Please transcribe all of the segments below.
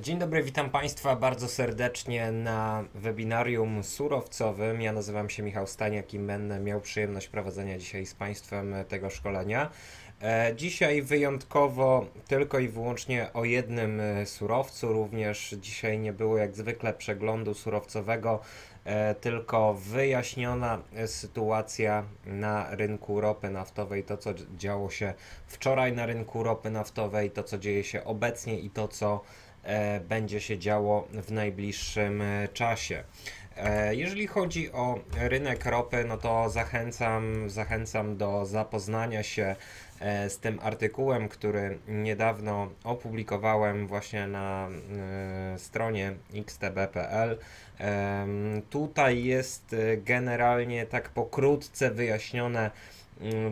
Dzień dobry, witam Państwa bardzo serdecznie na webinarium surowcowym. Ja nazywam się Michał Staniak i będę miał przyjemność prowadzenia dzisiaj z Państwem tego szkolenia. E, Dzisiaj wyjątkowo tylko i wyłącznie o jednym e, surowcu, również dzisiaj nie było jak zwykle przeglądu surowcowego, e, tylko wyjaśniona sytuacja na rynku ropy naftowej, to co działo się wczoraj na rynku ropy naftowej, to co dzieje się obecnie i to co będzie się działo w najbliższym e, czasie. E, Jeżeli chodzi o rynek ropy, no to zachęcam, zachęcam do zapoznania się e, z tym artykułem, który niedawno opublikowałem właśnie na e, stronie xtb.pl. Tutaj jest e, generalnie tak pokrótce wyjaśnione,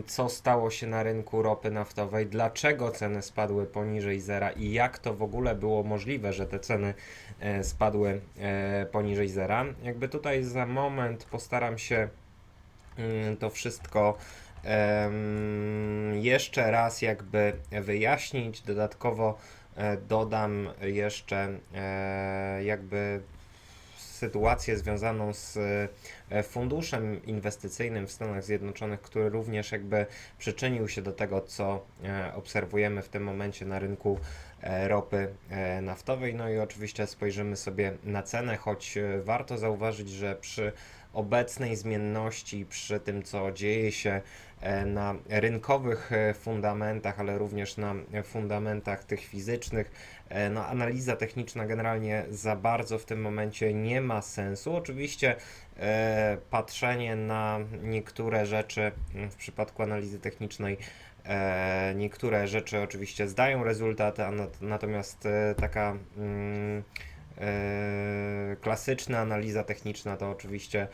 co stało się na rynku ropy naftowej, dlaczego ceny spadły poniżej zera i jak to w ogóle było możliwe, że te ceny e, spadły e, poniżej zera. Jakby tutaj za moment postaram się mm, to wszystko jeszcze raz jakby wyjaśnić. Dodatkowo e, dodam jeszcze jakby sytuację związaną z e, funduszem inwestycyjnym w Stanach Zjednoczonych, który również jakby przyczynił się do tego, co e, obserwujemy w tym momencie na rynku e, ropy naftowej. No i oczywiście spojrzymy sobie na cenę, choć warto zauważyć, że przy obecnej zmienności, przy tym, co dzieje się na rynkowych fundamentach, ale również na fundamentach tych fizycznych, no, analiza techniczna generalnie za bardzo w tym momencie nie ma sensu. Oczywiście e, patrzenie na niektóre rzeczy mm, w przypadku analizy technicznej E, niektóre rzeczy oczywiście zdają rezultaty, a nat- natomiast e, taka mm, e, klasyczna analiza techniczna to oczywiście,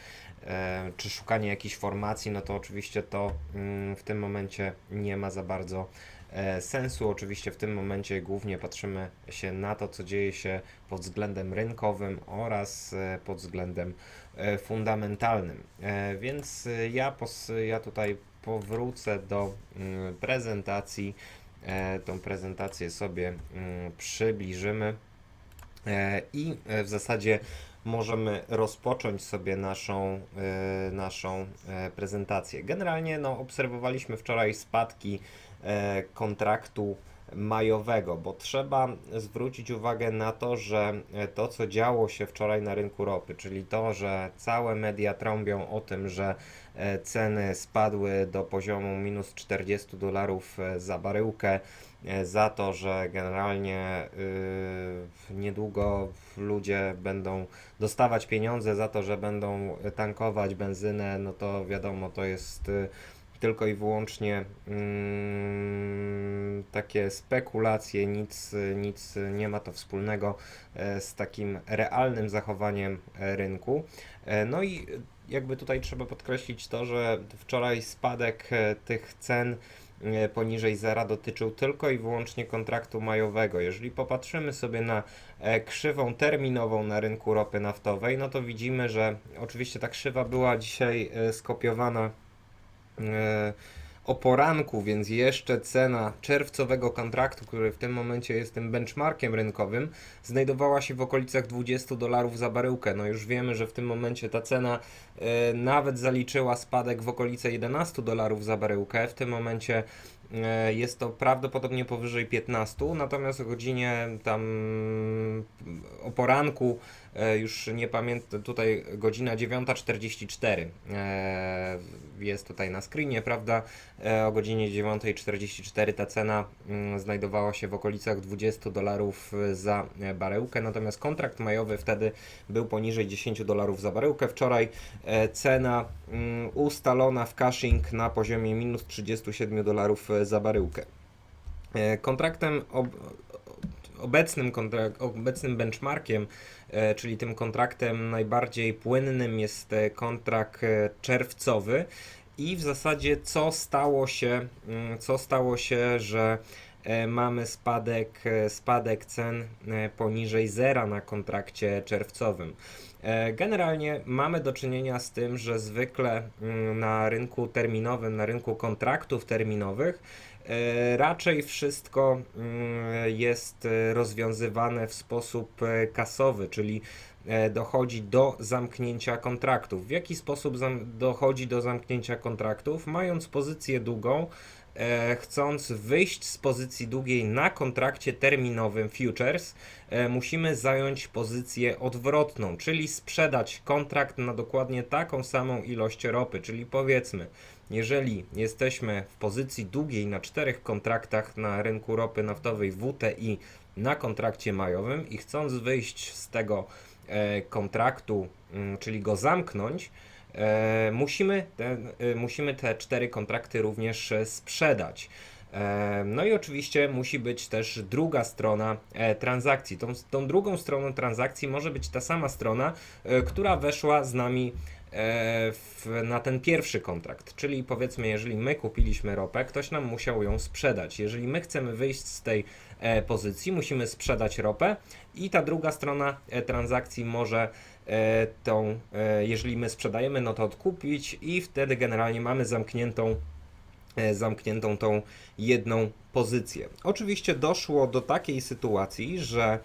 e, czy szukanie jakichś formacji, no to oczywiście to mm, w tym momencie nie ma za bardzo e, sensu. Oczywiście w tym momencie głównie patrzymy się na to, co dzieje się pod względem rynkowym oraz e, pod względem e, fundamentalnym. E, Więc e, ja, pos, ja tutaj powrócę do mm, prezentacji. E, Tą prezentację sobie mm, przybliżymy E, i e, w zasadzie możemy rozpocząć sobie naszą, e, naszą e, prezentację. Generalnie no, obserwowaliśmy wczoraj spadki e, kontraktu majowego, bo trzeba zwrócić uwagę na to, że e, to, co działo się wczoraj na rynku ropy, czyli to, że całe media trąbią o tym, że e, ceny spadły do poziomu minus 40 dolarów e, za baryłkę, e, za to, że generalnie y, niedługo ludzie będą dostawać pieniądze za to, że będą tankować benzynę, no to wiadomo, to jest y, tylko i wyłącznie mm, takie spekulacje, nic, nic nie ma to wspólnego e, z takim realnym zachowaniem e, rynku. E, No i jakby tutaj trzeba podkreślić to, że wczoraj spadek tych cen poniżej zera dotyczył tylko i wyłącznie kontraktu majowego. Jeżeli popatrzymy sobie na krzywą terminową na rynku ropy naftowej, no to widzimy, że oczywiście ta krzywa była dzisiaj skopiowana o poranku, więc jeszcze cena czerwcowego kontraktu, który w tym momencie jest tym benchmarkiem rynkowym, znajdowała się w okolicach 20 dolarów za baryłkę. No już wiemy, że w tym momencie ta cena e, nawet zaliczyła spadek w okolice 11 dolarów za baryłkę. W tym momencie e, jest to prawdopodobnie powyżej 15, natomiast o godzinie tam o poranku e, już nie pamiętam, tutaj godzina 9.44 e, jest tutaj na screenie, prawda? E, o godzinie 9.44 ta cena mm, znajdowała się w okolicach 20 dolarów za e, baryłkę, natomiast kontrakt majowy wtedy był poniżej 10 dolarów za baryłkę. Wczoraj e, cena mm, ustalona w cashing na poziomie minus 37 dolarów e, za baryłkę. E, Kontraktem obecnym, obecnym benchmarkiem, e, czyli tym kontraktem najbardziej płynnym jest e, kontrakt e, czerwcowy i w zasadzie co stało się, mm, co stało się, że mamy spadek, spadek cen poniżej zera na kontrakcie czerwcowym. Generalnie mamy do czynienia z tym, że zwykle mm, na rynku terminowym, na rynku kontraktów terminowych Raczej wszystko mm, jest e, rozwiązywane w sposób e, kasowy, czyli e, dochodzi do zamknięcia kontraktów. W jaki sposób dochodzi do zamknięcia kontraktów? Mając pozycję długą, e, chcąc wyjść z pozycji długiej na kontrakcie terminowym futures, e, musimy zająć pozycję odwrotną, czyli sprzedać kontrakt na dokładnie taką samą ilość ropy, czyli powiedzmy, jeżeli jesteśmy w pozycji długiej na czterech kontraktach na rynku ropy naftowej WTI na kontrakcie majowym i chcąc wyjść z tego e, kontraktu, mm, czyli go zamknąć, e, musimy, te, e, musimy te cztery kontrakty również sprzedać. No i oczywiście musi być też druga strona transakcji. Tą, tą drugą stroną transakcji może być ta sama strona, która weszła z nami w, na ten pierwszy kontrakt. Czyli powiedzmy, jeżeli my kupiliśmy ropę, ktoś nam musiał ją sprzedać. Jeżeli my chcemy wyjść z tej e, pozycji, musimy sprzedać ropę i ta druga strona e, transakcji może e, tą, e, jeżeli my sprzedajemy, no to odkupić i wtedy generalnie mamy zamkniętą e, zamkniętą tą jedną pozycję. Oczywiście doszło do takiej sytuacji, że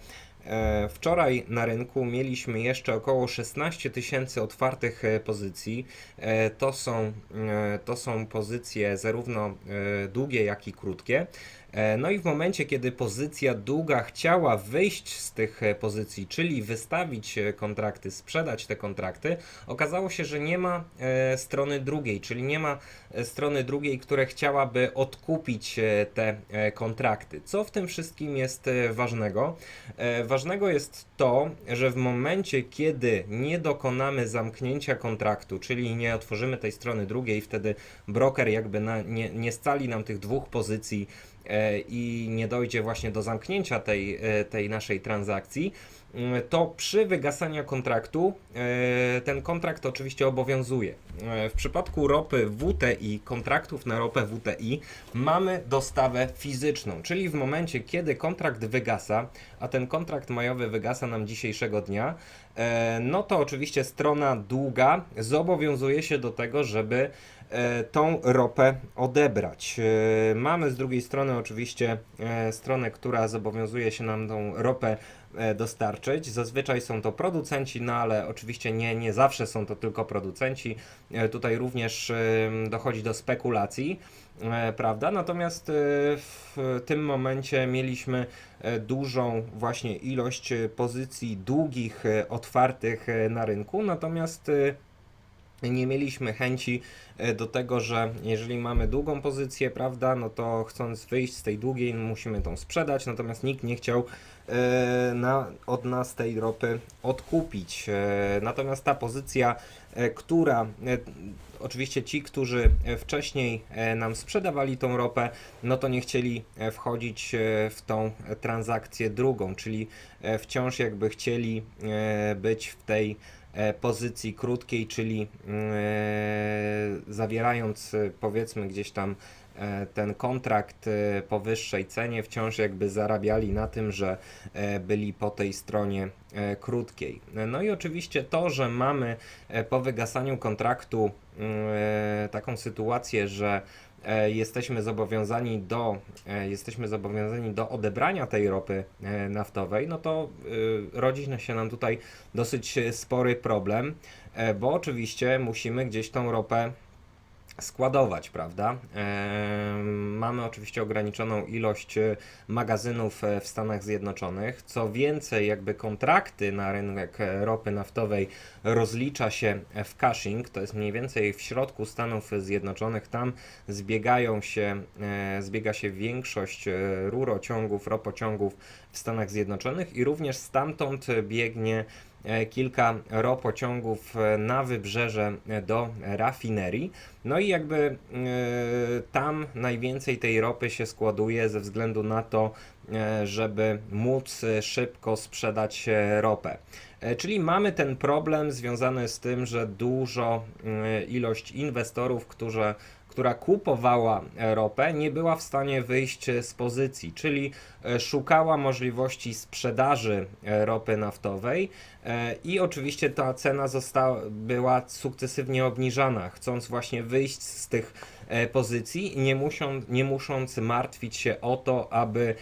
wczoraj na rynku mieliśmy jeszcze około 16 tysięcy otwartych e, pozycji. E, To są, e, to są pozycje zarówno e, długie, jak i krótkie. E, No i w momencie, kiedy pozycja długa chciała wyjść z tych e, pozycji, czyli wystawić e, kontrakty, sprzedać te kontrakty, okazało się, że nie ma strony drugiej, czyli nie ma strony drugiej, która chciałaby odkupić te kontrakty. Co w tym wszystkim jest ważnego? Ważnego jest to, że w momencie, kiedy nie dokonamy zamknięcia kontraktu, czyli nie otworzymy tej strony drugiej, wtedy broker jakby na, nie, nie scali nam tych dwóch pozycji i nie dojdzie właśnie do zamknięcia tej, e, tej naszej transakcji, to przy wygasaniu kontraktu e, ten kontrakt oczywiście obowiązuje. E, W przypadku ropy WTI, kontraktów na ropę WTI, mamy dostawę fizyczną, czyli w momencie, kiedy kontrakt wygasa, a ten kontrakt majowy wygasa nam dzisiejszego dnia, e, no to oczywiście strona długa zobowiązuje się do tego, żeby tą ropę odebrać. Mamy z drugiej strony oczywiście stronę, która zobowiązuje się nam tą ropę dostarczyć. Zazwyczaj są to producenci, no ale oczywiście nie, nie zawsze są to tylko producenci. E, Tutaj również e, dochodzi do spekulacji, e, prawda? Natomiast e, w tym momencie mieliśmy e, dużą właśnie ilość e, pozycji długich, e, otwartych e, na rynku, natomiast e, nie mieliśmy chęci e, do tego, że jeżeli mamy długą pozycję, prawda, no to chcąc wyjść z tej długiej, musimy tą sprzedać, natomiast nikt nie chciał e, na, od nas tej ropy odkupić. E, Natomiast ta pozycja, e, która e, oczywiście ci, którzy e, wcześniej e, nam sprzedawali tą ropę, no to nie chcieli e, wchodzić e, w tą e, transakcję drugą, czyli e, wciąż jakby chcieli e, być w tej e, pozycji krótkiej, czyli e, zawierając e, powiedzmy gdzieś tam e, ten kontrakt e, po wyższej cenie, wciąż jakby zarabiali na tym, że e, byli po tej stronie e, krótkiej. No i oczywiście to, że mamy e, po wygasaniu kontraktu e, taką sytuację, że e, jesteśmy zobowiązani do e, jesteśmy zobowiązani do odebrania tej ropy e, naftowej, no to rodzi się nam tutaj dosyć e, spory problem, e, bo oczywiście musimy gdzieś tą ropę składować, prawda? Em, Mamy oczywiście ograniczoną ilość e, magazynów e, w Stanach Zjednoczonych. Co więcej, jakby kontrakty na rynek e, ropy naftowej rozlicza się w caching, to jest mniej więcej w środku Stanów Zjednoczonych. Tam zbiegają się, e, zbiega się większość e, rurociągów, ropociągów w Stanach Zjednoczonych i również stamtąd biegnie e, kilka ropociągów e, na wybrzeże e, do rafinerii. No i jakby e, tam najwięcej tej ropy się składuje ze względu na to, e, żeby móc e, szybko sprzedać e, ropę. E, Czyli mamy ten problem związany z tym, że dużo e, ilość inwestorów, którzy która kupowała ropę, nie była w stanie wyjść z pozycji, czyli e, szukała możliwości sprzedaży e, ropy naftowej e, i oczywiście ta cena została, była sukcesywnie obniżana, chcąc właśnie wyjść z tych pozycji, nie, muszą, nie musząc martwić się o to, aby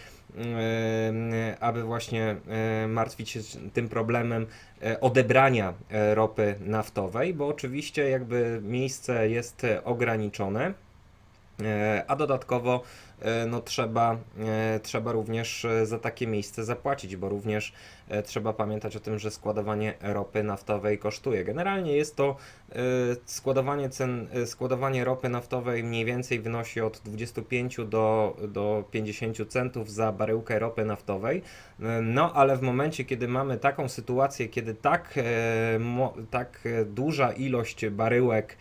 aby właśnie e, martwić się tym problemem e, odebrania e, ropy naftowej, bo oczywiście jakby miejsce jest e, ograniczone. E, A dodatkowo e, no, trzeba, e, trzeba również za takie miejsce zapłacić, bo również trzeba pamiętać o tym, że składowanie ropy naftowej kosztuje. Generalnie jest to składowanie, cen, składowanie ropy naftowej mniej więcej wynosi od 25 do, do 50 centów za baryłkę ropy naftowej. No ale w momencie, kiedy mamy taką sytuację, kiedy tak, tak duża ilość baryłek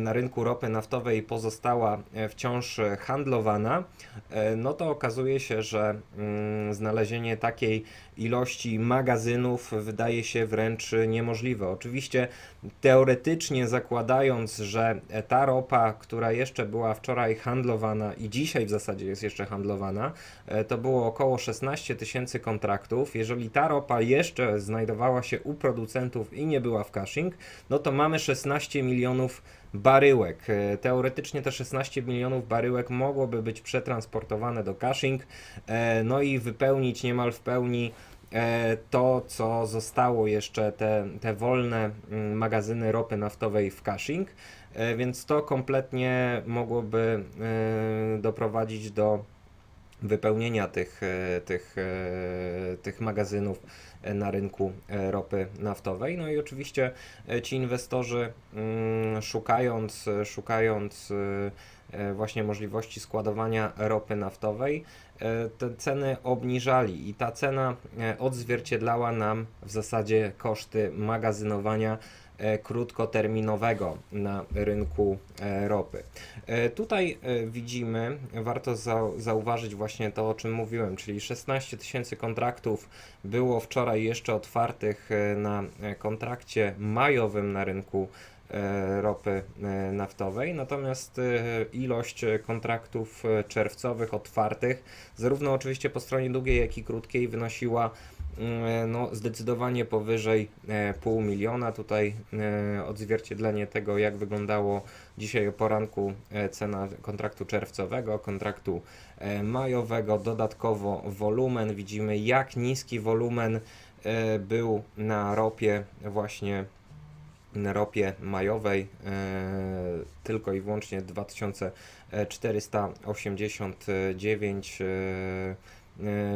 na rynku ropy naftowej pozostała e, wciąż e, handlowana, e, no to okazuje się, że mm, znalezienie takiej ilości magazynów wydaje się wręcz niemożliwe. Oczywiście teoretycznie zakładając, że e, ta ropa, która jeszcze była wczoraj handlowana i dzisiaj w zasadzie jest jeszcze handlowana, e, to było około 16 tysięcy kontraktów. Jeżeli ta ropa jeszcze znajdowała się u producentów i nie była w caching, no to mamy 16 milionów baryłek. E, Teoretycznie te 16 milionów baryłek mogłoby być przetransportowane do caching, e, no i wypełnić niemal w pełni e, to, co zostało jeszcze, te, te wolne mm, magazyny ropy naftowej w caching, e, więc to kompletnie mogłoby doprowadzić do wypełnienia tych, e, tych, e, tych magazynów e, na rynku ropy naftowej. No i oczywiście ci inwestorzy mm, szukając, szukając właśnie możliwości składowania ropy naftowej, te ceny obniżali i ta cena odzwierciedlała nam w zasadzie koszty magazynowania krótkoterminowego na rynku e, ropy. E, Tutaj e, widzimy, warto zau- zauważyć właśnie to, o czym mówiłem, czyli 16 tysięcy kontraktów było wczoraj jeszcze otwartych e, na e, kontrakcie majowym na rynku e, ropy e, naftowej, natomiast e, ilość e, kontraktów e, czerwcowych otwartych, zarówno oczywiście po stronie długiej, jak i krótkiej, wynosiła no, zdecydowanie powyżej e, pół miliona. Tutaj e, odzwierciedlenie tego, jak wyglądało dzisiaj o poranku e, cena kontraktu czerwcowego, kontraktu e, majowego, dodatkowo wolumen. Widzimy, jak niski wolumen e, był na ropie właśnie na ropie majowej e, tylko i wyłącznie 2489 e, e,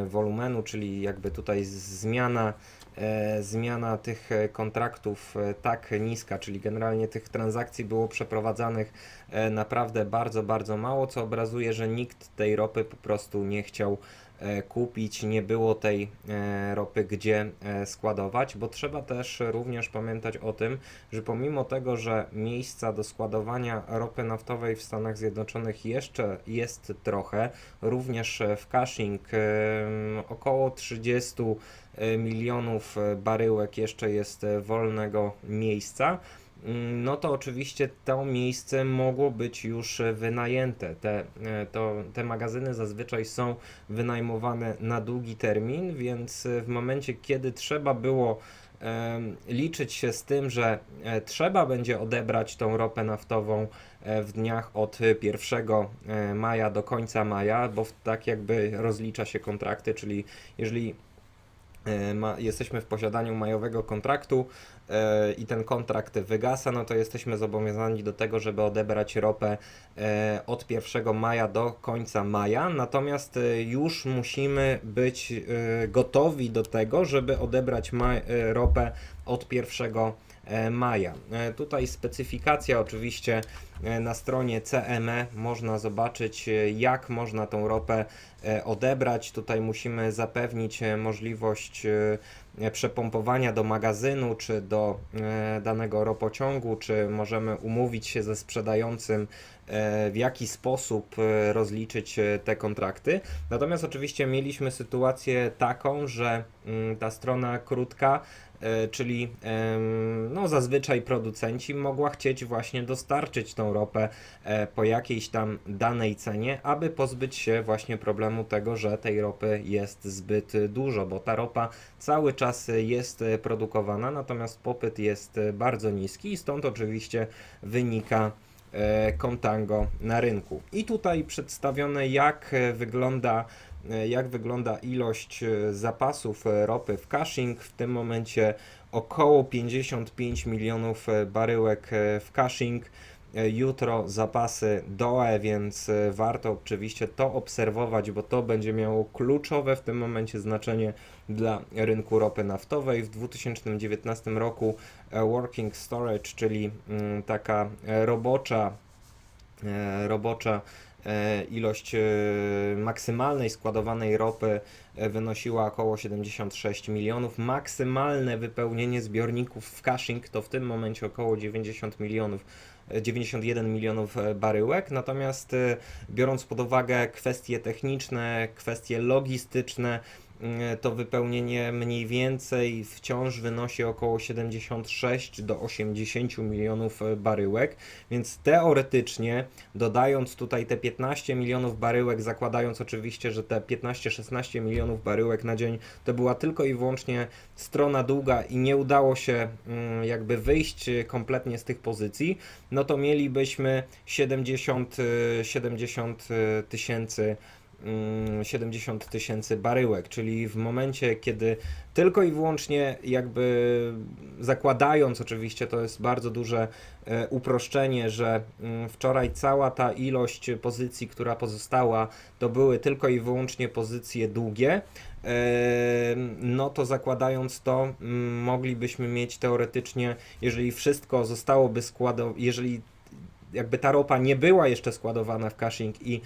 wolumenu, czyli jakby tutaj zmiana e, zmiana tych e, kontraktów e, tak niska, czyli generalnie tych transakcji było przeprowadzanych e, naprawdę bardzo, bardzo mało, co obrazuje, że nikt tej ropy po prostu nie chciał e, kupić, nie było tej e, ropy gdzie e, składować, bo trzeba też również pamiętać o tym, że pomimo tego, że miejsca do składowania ropy naftowej w Stanach Zjednoczonych jeszcze jest trochę, również e, w caching em, około 30 e, milionów e, baryłek jeszcze jest e, wolnego miejsca. No to oczywiście to miejsce mogło być już wynajęte. Te, e, to, te magazyny zazwyczaj są wynajmowane na długi termin, więc w momencie, kiedy trzeba było liczyć się z tym, że e, trzeba będzie odebrać tą ropę naftową e, w dniach od e, 1 e, maja do końca maja, bo tak jakby rozlicza się kontrakty, czyli jeżeli ma, jesteśmy w posiadaniu majowego kontraktu e, i ten kontrakt wygasa, no to jesteśmy zobowiązani do tego, żeby odebrać ropę e, od 1 maja do końca maja, natomiast e, już musimy być e, gotowi do tego, żeby odebrać ma, e, ropę od 1 e, maja. E, Tutaj specyfikacja oczywiście e, na stronie CME można zobaczyć e, jak można tą ropę e, odebrać. Tutaj musimy zapewnić e, możliwość e, przepompowania do magazynu czy do e, danego ropociągu, czy możemy umówić się ze sprzedającym e, w jaki sposób e, rozliczyć e, te kontrakty. Natomiast oczywiście mieliśmy sytuację taką, że mm, ta strona krótka e, czyli em, no, zazwyczaj producenci mogła chcieć właśnie dostarczyć tą ropę e, po jakiejś tam danej cenie, aby pozbyć się właśnie problemu tego, że tej ropy jest zbyt dużo, bo ta ropa cały czas jest e, produkowana, natomiast popyt jest e, bardzo niski i stąd oczywiście wynika e, kontango na rynku. I tutaj przedstawione jak e, wygląda e, jak wygląda ilość e, zapasów e, ropy w caching. W tym momencie około 55 milionów e, baryłek e, w caching. E, Jutro zapasy dołe, więc e, warto oczywiście to obserwować, bo to będzie miało kluczowe w tym momencie znaczenie dla rynku ropy naftowej. W 2019 roku e, working storage, czyli mm, taka e, robocza, e, robocza e, ilość e, maksymalnej składowanej ropy e, wynosiła około 76 milionów. Maksymalne wypełnienie zbiorników w caching to w tym momencie około 90 milionów. e, 91 milionów e, baryłek, natomiast e, biorąc pod uwagę kwestie techniczne, kwestie logistyczne, to wypełnienie mniej więcej wciąż wynosi około 76 do 80 milionów e, baryłek, więc teoretycznie dodając tutaj te 15 milionów baryłek, zakładając oczywiście, że te 15-16 milionów baryłek na dzień to była tylko i wyłącznie strona długa i nie udało się mm, jakby wyjść e, kompletnie z tych pozycji, no to mielibyśmy 70, e, 70 e, tysięcy 70 tysięcy baryłek, czyli w momencie, kiedy tylko i wyłącznie jakby zakładając oczywiście, to jest bardzo duże e, uproszczenie, że mm, wczoraj cała ta ilość pozycji, która pozostała, to były tylko i wyłącznie pozycje długie, e, no to zakładając to, mm, moglibyśmy mieć teoretycznie, jeżeli wszystko zostałoby składowane, jeżeli jakby ta ropa nie była jeszcze składowana w caching i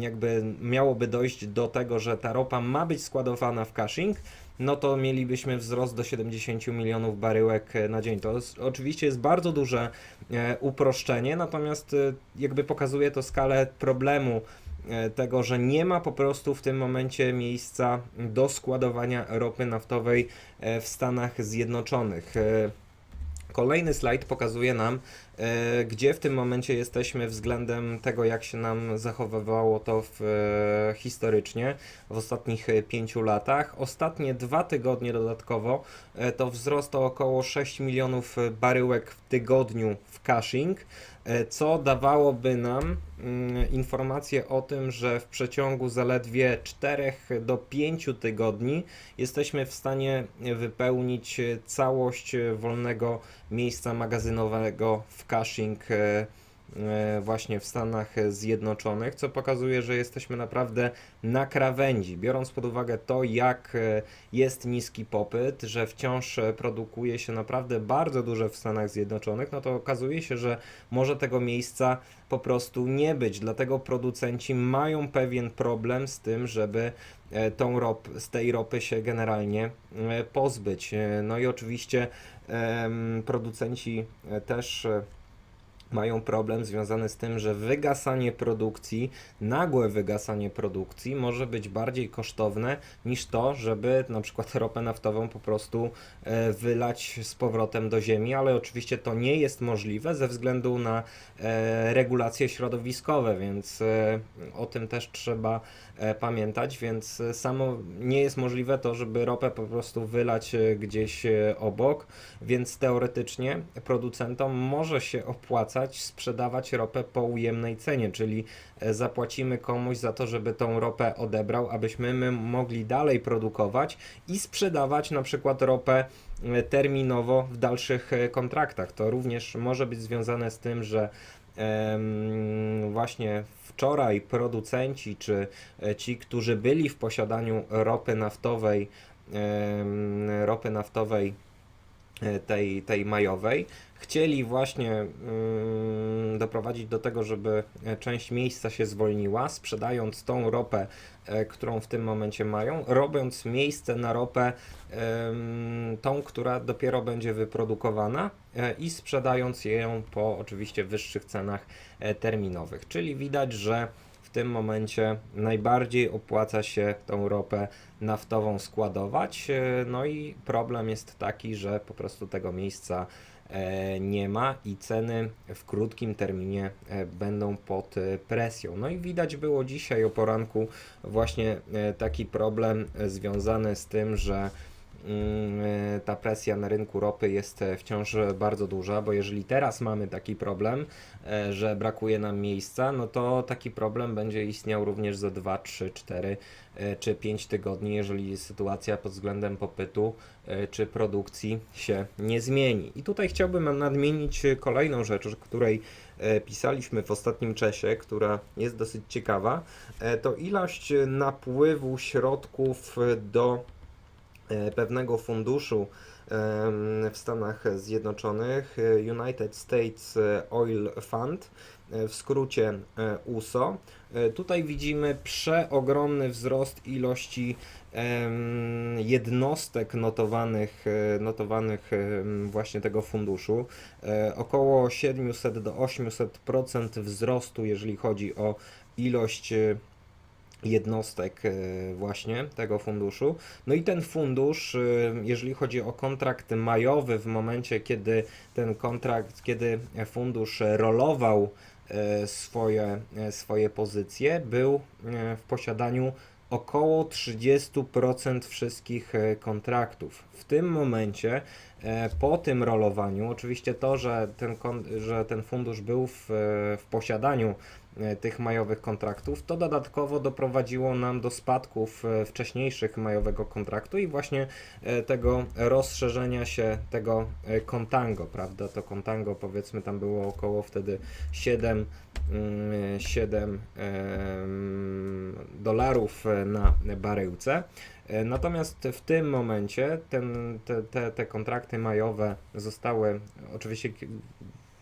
jakby miałoby dojść do tego, że ta ropa ma być składowana w caching, no to mielibyśmy wzrost do 70 milionów baryłek na dzień. To jest, oczywiście jest bardzo duże e, uproszczenie, natomiast e, jakby pokazuje to skalę problemu e, tego, że nie ma po prostu w tym momencie miejsca do składowania ropy naftowej w Stanach Zjednoczonych. Kolejny slajd pokazuje nam, gdzie w tym momencie jesteśmy względem tego, jak się nam zachowywało to w, e, historycznie w ostatnich e, pięciu latach. Ostatnie dwa tygodnie dodatkowo e, to wzrost o około 6 milionów e, baryłek w tygodniu w caching, e, co dawałoby nam mm, informację o tym, że w przeciągu zaledwie 4 do 5 tygodni jesteśmy w stanie wypełnić e, całość e, wolnego miejsca magazynowego w caching e, e, właśnie w Stanach Zjednoczonych, co pokazuje, że jesteśmy naprawdę na krawędzi, biorąc pod uwagę to, jak e, jest niski popyt, że wciąż produkuje się naprawdę bardzo dużo w Stanach Zjednoczonych, no to okazuje się, że może tego miejsca po prostu nie być, dlatego producenci mają pewien problem z tym, żeby tą rop, z tej ropy się generalnie pozbyć. No i oczywiście producenci też mają problem związany z tym, że wygasanie produkcji, nagłe wygasanie produkcji może być bardziej kosztowne niż to, żeby na przykład ropę naftową po prostu e, wylać z powrotem do ziemi, ale oczywiście to nie jest możliwe ze względu na e, regulacje środowiskowe, więc e, o tym też trzeba pamiętać, więc samo nie jest możliwe to, żeby ropę po prostu wylać gdzieś obok, więc teoretycznie producentom może się opłacać sprzedawać ropę po ujemnej cenie, czyli e, zapłacimy komuś za to, żeby tą ropę odebrał, abyśmy my mogli dalej produkować i sprzedawać na przykład ropę e, terminowo w dalszych e, kontraktach. To również może być związane z tym, że właśnie wczoraj producenci czy ci, którzy byli w posiadaniu ropy naftowej, ropy naftowej tej, tej majowej, chcieli właśnie mm, doprowadzić do tego, żeby e, część miejsca się zwolniła, sprzedając tą ropę, e, którą w tym momencie mają, robiąc miejsce na ropę tą, która dopiero będzie wyprodukowana e, i sprzedając ją po oczywiście wyższych cenach terminowych. Czyli widać, że w tym momencie najbardziej opłaca się tą ropę naftową składować. No i problem jest taki, że po prostu tego miejsca nie ma i ceny w krótkim terminie e, będą pod e, presją. No i widać było dzisiaj o poranku właśnie e, taki problem e, związany z tym, że e, ta presja na rynku ropy jest e, wciąż bardzo duża, bo jeżeli teraz mamy taki problem, e, że brakuje nam miejsca, no to taki problem będzie istniał również za 2, 3, 4 e, czy 5 tygodni, jeżeli sytuacja pod względem popytu e, czy produkcji się nie zmieni. I tutaj chciałbym nadmienić e, kolejną rzecz, o której e, pisaliśmy w ostatnim czasie, która jest dosyć ciekawa, e, to ilość e, napływu środków e, do e, pewnego funduszu w Stanach Zjednoczonych, e, United States Oil Fund, e, w skrócie e, USO. E, Tutaj widzimy przeogromny wzrost ilości jednostek notowanych, e, notowanych właśnie tego funduszu. E, Około 700 do 800% wzrostu, jeżeli chodzi o ilość e, jednostek e, właśnie tego funduszu. No i ten fundusz, e, jeżeli chodzi o kontrakt majowy, w momencie kiedy ten kontrakt, kiedy fundusz rolował e, swoje, swoje pozycje, był w posiadaniu około 30% wszystkich kontraktów. W tym momencie, po tym rolowaniu, oczywiście to, że ten, że ten fundusz był w, e, w posiadaniu e, tych majowych kontraktów, to dodatkowo doprowadziło nam do spadków e, wcześniejszych majowego kontraktu i właśnie e, tego rozszerzenia się tego e, kontango, prawda? To kontango powiedzmy tam było około wtedy 7, mm, 7 em, dolarów e, na baryłce. E, Natomiast w tym momencie ten, te, te, te kontrakty majowe zostały oczywiście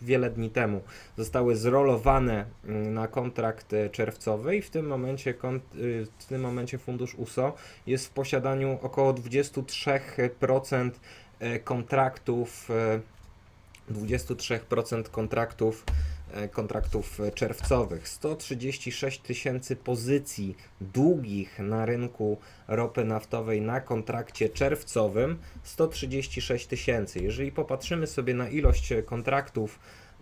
wiele dni temu zostały zrolowane mm, na kontrakt e, czerwcowy i w tym momencie y, w tym momencie fundusz USO jest w posiadaniu około 23% e, kontraktów e, 23% kontraktów e, kontraktów e, czerwcowych, 136 tysięcy pozycji długich na rynku ropy naftowej na kontrakcie czerwcowym, 136 tysięcy. Jeżeli popatrzymy sobie na ilość kontraktów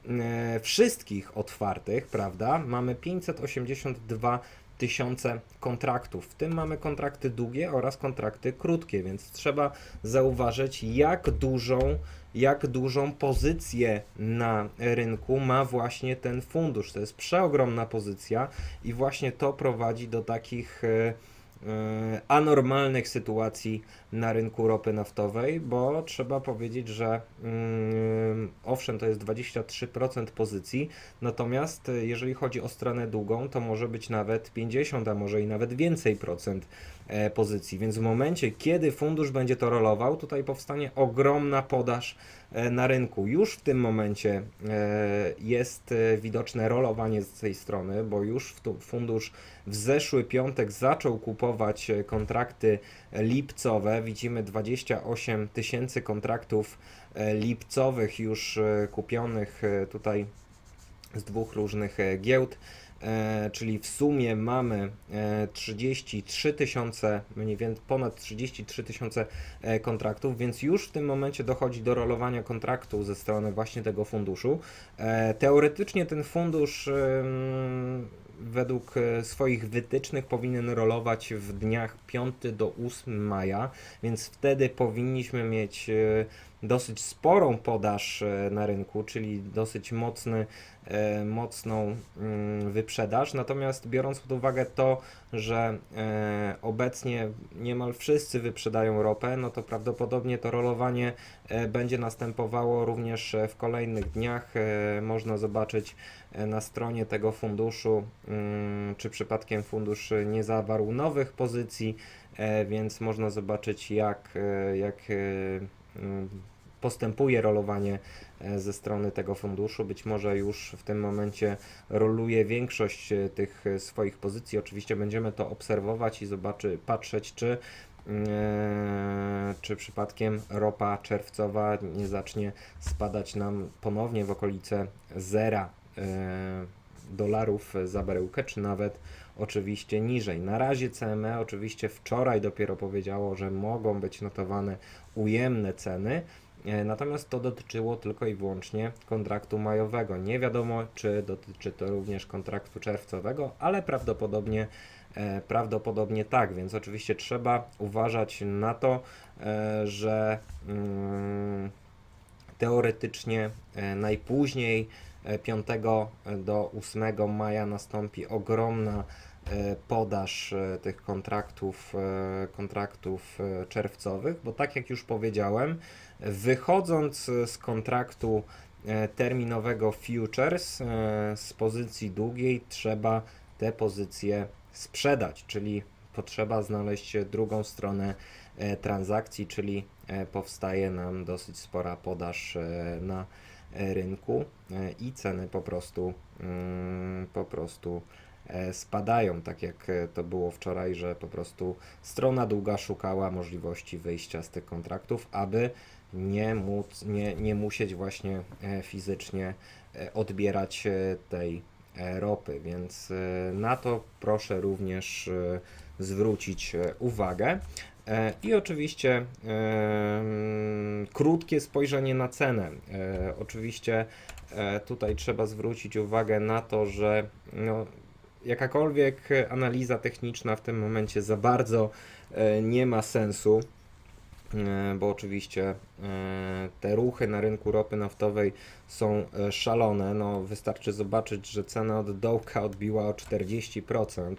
e, wszystkich otwartych, prawda, mamy 582 tysiące kontraktów. W tym mamy kontrakty długie oraz kontrakty krótkie, więc trzeba zauważyć, jak dużą, jak dużą pozycję na rynku ma właśnie ten fundusz. To jest przeogromna pozycja i właśnie to prowadzi do takich e, anormalnych sytuacji na rynku ropy naftowej, bo trzeba powiedzieć, że mm, owszem, to jest 23% pozycji, natomiast e, jeżeli chodzi o stronę długą, to może być nawet 50, a może i nawet więcej procent e, pozycji. Więc w momencie, kiedy fundusz będzie to rolował, tutaj powstanie ogromna podaż e, na rynku. Już w tym momencie e, jest e, widoczne rolowanie z tej strony, bo już fundusz w zeszły piątek zaczął kupować e, kontrakty lipcowe. Widzimy 28 tysięcy kontraktów e, lipcowych już e, kupionych e, tutaj z dwóch różnych e, giełd. E, czyli w sumie mamy e, 33 tysiące, mniej więcej ponad 33 tysiące e, kontraktów, więc już w tym momencie dochodzi do rolowania kontraktu ze strony właśnie tego funduszu. E, teoretycznie ten fundusz według e, swoich wytycznych powinien rolować w dniach 5 do 8 maja, więc wtedy powinniśmy mieć e, dosyć sporą podaż e, na rynku, czyli dosyć mocny, e, mocną mm, wyprzedaż. Natomiast biorąc pod uwagę to, że e, obecnie niemal wszyscy wyprzedają ropę, no to prawdopodobnie to rolowanie będzie następowało również w kolejnych dniach. Można zobaczyć na stronie tego funduszu, mm, czy przypadkiem fundusz nie zawarł nowych pozycji, więc można zobaczyć jak, jak mm, postępuje rolowanie e, ze strony tego funduszu. Być może już w tym momencie roluje większość e, tych e, swoich pozycji. Oczywiście będziemy to obserwować i zobaczy, patrzeć, czy, e, czy przypadkiem ropa czerwcowa nie zacznie spadać nam ponownie w okolice zera. Dolarów za baryłkę, czy nawet oczywiście niżej. Na razie CME oczywiście wczoraj dopiero powiedziało, że mogą być notowane ujemne ceny. E, Natomiast to dotyczyło tylko i wyłącznie kontraktu majowego. Nie wiadomo, czy dotyczy to również kontraktu czerwcowego, ale prawdopodobnie, e, prawdopodobnie tak, więc oczywiście trzeba uważać na to, e, że mm, teoretycznie najpóźniej e, 5 do 8 maja nastąpi ogromna podaż e, tych kontraktów, e, kontraktów e, czerwcowych, bo tak jak już powiedziałem, wychodząc e, z kontraktu e, terminowego futures e, z pozycji długiej trzeba te pozycje sprzedać, czyli potrzeba znaleźć drugą stronę e, transakcji, czyli e, powstaje nam dosyć spora podaż e, na e, rynku e, i ceny po prostu mm, po prostu e, spadają, tak jak e, to było wczoraj, że po prostu strona długa szukała możliwości wyjścia z tych kontraktów, aby nie móc, nie, nie musieć właśnie e, fizycznie e, odbierać e, tej e, ropy, więc e, na to proszę również e, zwrócić e, uwagę. E, I oczywiście krótkie spojrzenie na cenę. E, Oczywiście e, tutaj trzeba zwrócić uwagę na to, że no, jakakolwiek analiza techniczna w tym momencie za bardzo e, nie ma sensu, e, bo oczywiście e, te ruchy na rynku ropy naftowej są szalone. No, wystarczy zobaczyć, że cena od dołka odbiła o 40%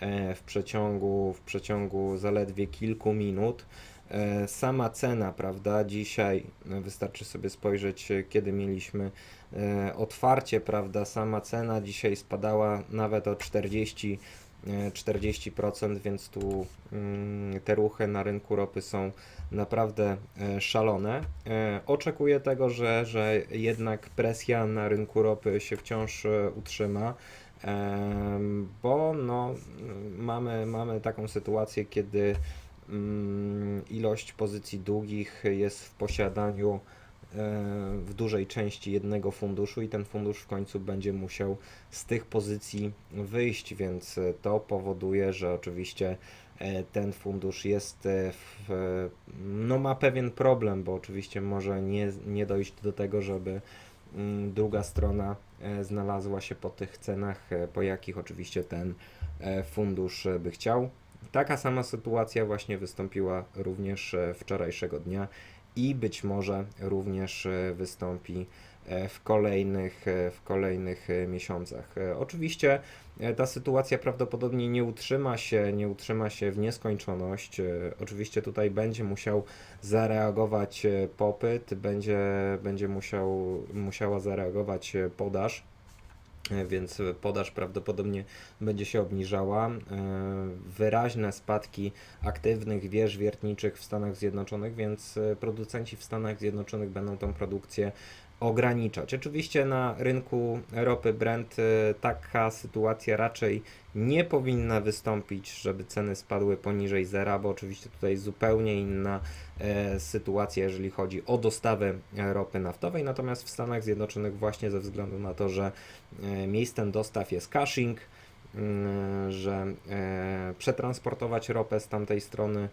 e, w przeciągu, w przeciągu zaledwie kilku minut. E, Sama cena, prawda, dzisiaj e, wystarczy sobie spojrzeć, e, kiedy mieliśmy otwarcie, prawda, sama cena dzisiaj spadała nawet o 40, e, 40%, więc tu mm, te ruchy na rynku ropy są naprawdę szalone. Oczekuję tego, że, że jednak presja na rynku ropy się wciąż utrzyma. Bo no, mamy, mamy taką sytuację, kiedy ilość pozycji długich jest w posiadaniu e, w dużej części jednego funduszu i ten fundusz w końcu będzie musiał z tych pozycji wyjść, więc to powoduje, że oczywiście e, ten fundusz jest e, w, no ma pewien problem, bo oczywiście może nie, nie dojść do tego, żeby mm, druga strona znalazła się po tych cenach, po jakich oczywiście ten fundusz by chciał. Taka sama sytuacja właśnie wystąpiła również e, wczorajszego dnia i być może również e, wystąpi e, w kolejnych, w kolejnych miesiącach. Oczywiście ta sytuacja prawdopodobnie nie utrzyma się, nie utrzyma się w nieskończoność. Oczywiście tutaj będzie musiał zareagować popyt, będzie, będzie musiał, musiała zareagować podaż. E, Więc podaż prawdopodobnie będzie się obniżała. E, Wyraźne spadki aktywnych wież wiertniczych w Stanach Zjednoczonych, więc e, producenci w Stanach Zjednoczonych będą tą produkcję ograniczać. Oczywiście na rynku ropy Brent e, taka sytuacja raczej nie powinna wystąpić, żeby ceny spadły poniżej zera, bo oczywiście tutaj zupełnie inna e, sytuacja, jeżeli chodzi o dostawę ropy naftowej. Natomiast w Stanach Zjednoczonych właśnie ze względu na to, że e, miejscem dostaw jest caching, mm, że przetransportować ropę z tamtej strony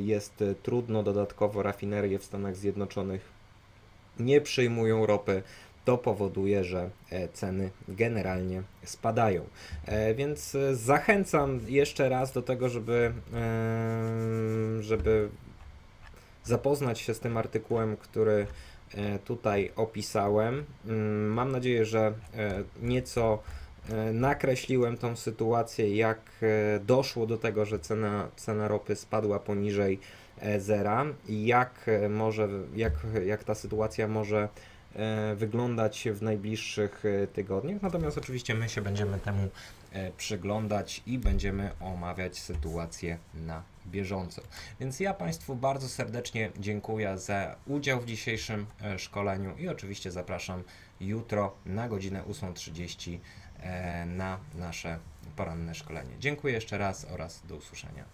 jest trudno. Dodatkowo rafinerie w Stanach Zjednoczonych nie przyjmują ropy. To powoduje, że e, ceny generalnie spadają. E, Więc e, zachęcam jeszcze raz do tego, żeby, żeby zapoznać się z tym artykułem, który tutaj opisałem. Mm, Mam nadzieję, że nieco nakreśliłem tą sytuację, jak doszło do tego, że cena, cena ropy spadła poniżej zera jak e, może, jak, jak ta sytuacja może e, wyglądać w najbliższych e, tygodniach. Natomiast oczywiście my się będziemy temu przyglądać i będziemy omawiać sytuację na bieżąco. Więc ja Państwu bardzo serdecznie dziękuję za udział w dzisiejszym szkoleniu i oczywiście zapraszam jutro na godzinę 8.30 e, na nasze poranne szkolenie. Dziękuję jeszcze raz oraz do usłyszenia.